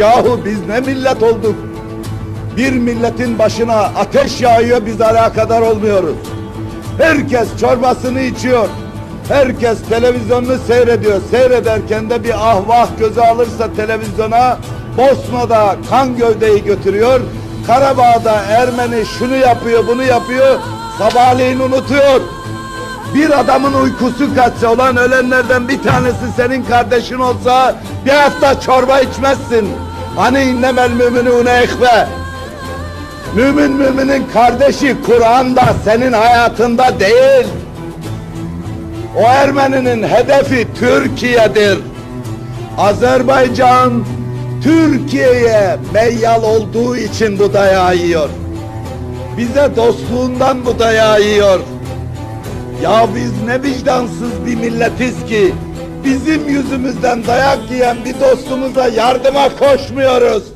Yahu biz ne millet olduk? Bir milletin başına ateş yağıyor biz alakadar olmuyoruz. Herkes çorbasını içiyor. Herkes televizyonunu seyrediyor. Seyrederken de bir ahvah göze alırsa televizyona Bosna'da kan gövdeyi götürüyor. Karabağ'da Ermeni şunu yapıyor bunu yapıyor. Sabahleyin unutuyor. Bir adamın uykusu kaçsa olan ölenlerden bir tanesi senin kardeşin olsa bir hafta çorba içmezsin. Hani innemel müminune ekbe. Mümin müminin kardeşi Kur'an'da senin hayatında değil. O Ermeninin hedefi Türkiye'dir. Azerbaycan Türkiye'ye meyyal olduğu için bu dayağı yiyor. Bize dostluğundan bu dayağı yiyor. Ya biz ne vicdansız bir milletiz ki bizim yüzümüzden dayak yiyen bir dostumuza yardıma koşmuyoruz.